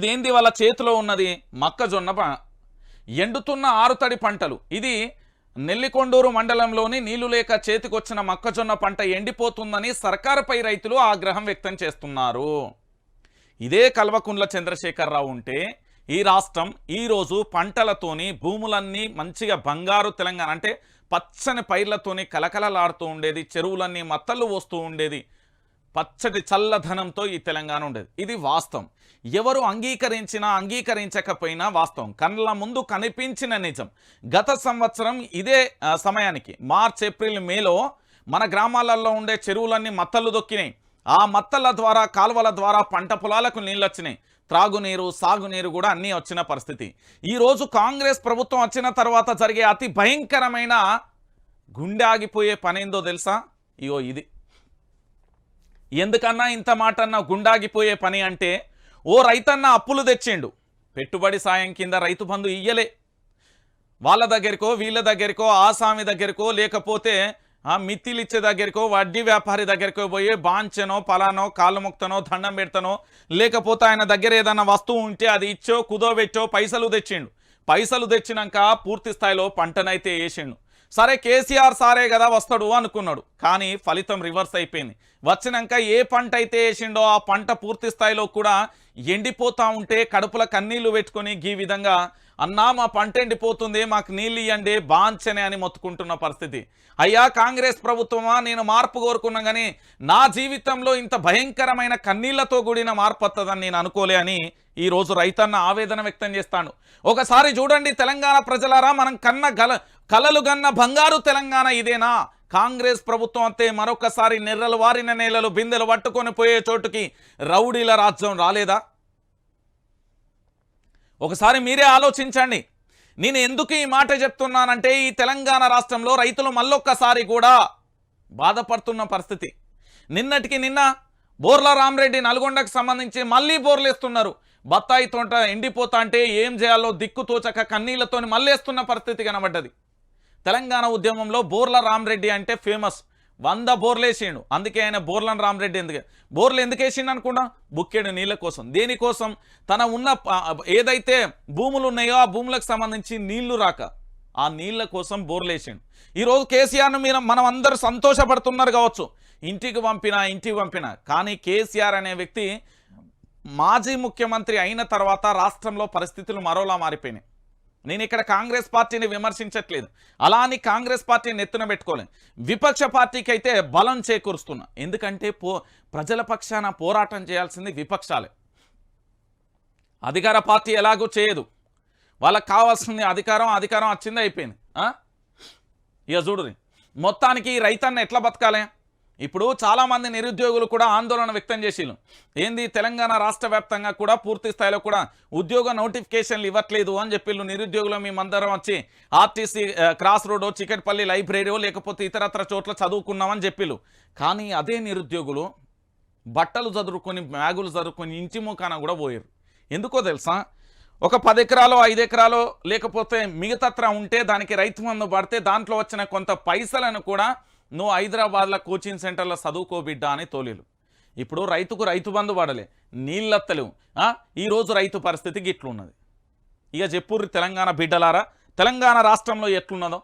ఇదేంది వాళ్ళ చేతిలో ఉన్నది? మొక్కజొన్న ఎండుతున్న ఆరుతడి పంటలు. ఇది నెల్లికొండూరు మండలంలోని నీళ్ళు లేక చేతికొచ్చిన మొక్కజొన్న పంట ఎండిపోతుందని సర్కారుపై రైతులు ఆగ్రహం వ్యక్తం చేస్తున్నారు. ఇదే కల్వకుండ్ల చంద్రశేఖరరావు ఉంటే ఈ రాష్ట్రం ఈరోజు పంటలతోని భూములన్నీ మంచిగా బంగారు తెలంగాణ అంటే పచ్చని పైర్లతోని కలకలలాడుతూ ఉండేది చెరువులన్నీ మత్తళ్ళు వస్తూ ఉండేది. పచ్చటి చల్లధనంతో ఈ తెలంగాణ ఉండేది. ఇది వాస్తవం. ఎవరు అంగీకరించినా అంగీకరించకపోయినా వాస్తవం. కళ్ళ ముందు కనిపించిన నిజం. గత సంవత్సరం ఇదే సమయానికి మార్చ్ ఏప్రిల్ మేలో మన గ్రామాలలో ఉండే చెరువులన్నీ మత్తలు దొక్కినాయి. ఆ మత్తల ద్వారా కాలువల ద్వారా పంట పొలాలకు నీళ్ళు వచ్చినాయి త్రాగునీరు సాగునీరు కూడా అన్నీ వచ్చిన పరిస్థితి. ఈరోజు కాంగ్రెస్ ప్రభుత్వం వచ్చిన తర్వాత జరిగే అతి భయంకరమైన గుండె ఆగిపోయే పనేందో తెలుసా? ఇగో ఇది. ఎందుకన్నా ఇంత మాట అన్న గుండాగిపోయే పని అంటే ఓ రైతన్న అప్పులు తెచ్చిండు. పెట్టుబడి సాయం కింద రైతు బంధు ఇయ్యలే. వాళ్ళ దగ్గరికో వీళ్ళ దగ్గరికో ఆసామి దగ్గరికో లేకపోతే ఆ మిత్తిలిచ్చే దగ్గరికో వడ్డీ వ్యాపారి దగ్గరికో పోయి బాంచెనో పలానో కాళ్ళు దండం పెడతనో లేకపోతే ఆయన దగ్గర ఏదైనా వస్తువు ఉంటే అది ఇచ్చో కుదోబెచ్చో పైసలు తెచ్చిండు. పైసలు తెచ్చినాక పూర్తి స్థాయిలో పంటనైతే వేసిండు. సరే కేసీఆర్ సారే కదా వస్తాడు అనుకున్నాడు. కానీ ఫలితం రివర్స్ అయిపోయింది. వచ్చినాక ఏ పంట అయితే వేసిండో ఆ పంట పూర్తి స్థాయిలో కూడా ఎండిపోతూ ఉంటే కడుపుల కన్నీళ్ళు పెట్టుకొని ఈ విధంగా అన్నా మా పంట ఎండిపోతుంది మాకు నీళ్ళు ఇవ్వండి బాంచనే అని మొత్తుకుంటున్న పరిస్థితి. అయ్యా కాంగ్రెస్ ప్రభుత్వమా? నేను మార్పు కోరుకున్నా కానీ నా జీవితంలో ఇంత భయంకరమైన కన్నీళ్ళతో కూడిన మార్పు వస్తుందని నేను అనుకోలే అని ఈరోజు రైతన్న ఆవేదన వ్యక్తం చేస్తాడు. ఒకసారి చూడండి తెలంగాణ ప్రజలారా మనం కన్న గల కలలు గన్న బంగారు తెలంగాణ ఇదేనా? కాంగ్రెస్ ప్రభుత్వం అంతే మరొకసారి నెర్రలు వారిన నేలలు బిందెలు పట్టుకొని పోయే చోటుకి రౌడీల రాజ్యం రాలేదా? ఒకసారి మీరే ఆలోచించండి. నేను ఎందుకు ఈ మాట చెప్తున్నానంటే ఈ తెలంగాణ రాష్ట్రంలో రైతులు మళ్ళొక్కసారి కూడా బాధపడుతున్న పరిస్థితి. నిన్నటికి నిన్న బోర్ల రామరెడ్డి నల్గొండకు సంబంధించి మళ్ళీ బోర్లేస్తున్నారు. బత్తాయి తోట ఎండిపోతా అంటే ఏం చేయాలో దిక్కు తోచక కన్నీళ్ళతోని మళ్ళీ వేస్తున్న పరిస్థితి కనబడ్డది. తెలంగాణ ఉద్యమంలో బోర్ల రామరెడ్డి అంటే ఫేమస్. వంద బోర్లేసిండు. అందుకే ఆయన బోర్లను రామరెడ్డి ఎందుకు బోర్లు ఎందుకు వేసిండు అనుకున్నా? బుక్కెడు నీళ్ళ కోసం. దేనికోసం? తన ఉన్న ఏదైతే భూములు ఉన్నాయో ఆ భూములకు సంబంధించి నీళ్ళు రాక. ఆ నీళ్ళ కోసం బోర్లేసిండు. ఈరోజు కేసీఆర్ను మీరు మనం అందరూ సంతోషపడుతున్నారు కావచ్చు. ఇంటికి పంపినా ఇంటికి పంపినా. కానీ కేసీఆర్ అనే వ్యక్తి మాజీ ముఖ్యమంత్రి అయిన తర్వాత రాష్ట్రంలో పరిస్థితులు మరోలా మారిపోయినాయి. నేను ఇక్కడ కాంగ్రెస్ పార్టీని విమర్శించట్లేదు. అలా అని కాంగ్రెస్ పార్టీని ఎత్తున పెట్టుకోలేదు విపక్ష పార్టీకి అయితే బలం చేకూరుస్తున్నా. ఎందుకంటే పో ప్రజల పక్షాన పోరాటం చేయాల్సింది విపక్షాలే. అధికార పార్టీ ఎలాగూ చేయదు. వాళ్ళకి కావాల్సింది అధికారం అధికారం వచ్చింది అయిపోయింది. ఇక చూడు మొత్తానికి ఈ రైతన్న ఎట్లా బతకాలి? ఇప్పుడు చాలామంది నిరుద్యోగులు కూడా ఆందోళన వ్యక్తం చేసిరు ఏంది? తెలంగాణ రాష్ట్ర వ్యాప్తంగా కూడా పూర్తి స్థాయిలో కూడా ఉద్యోగ నోటిఫికేషన్లు ఇవ్వట్లేదు అని చెప్పిళ్ళు నిరుద్యోగులు. మేమందరం వచ్చి ఆర్టీసీ క్రాస్ రోడో చికెట్పల్లి లైబ్రరీయో లేకపోతే ఇతరత్ర చోట్ల చదువుకున్నామని చెప్పిళ్ళు. కానీ అదే నిరుద్యోగులు బట్టలు చదువుకొని బ్యాగులు చదువుకొని ఇంటి ముఖాన కూడా పోయారు ఎందుకో తెలుసా? ఒక పది ఎకరాలో ఐదు ఎకరాలో లేకపోతే మిగతత్ర ఉంటే దానికి రైతు మందు పడితే దాంట్లో వచ్చిన కొంత పైసలను కూడా నువ్వు హైదరాబాద్లో కోచింగ్ సెంటర్లో చదువుకో బిడ్డ అని తోలిలు. ఇప్పుడు రైతుకు రైతు బంధు పడలే నీళ్ళత్తలేవు. ఈరోజు రైతు పరిస్థితి గిట్లున్నది. ఇక చెప్పుర్రి తెలంగాణ బిడ్డలారా? తెలంగాణ రాష్ట్రంలో ఎట్లున్నదో?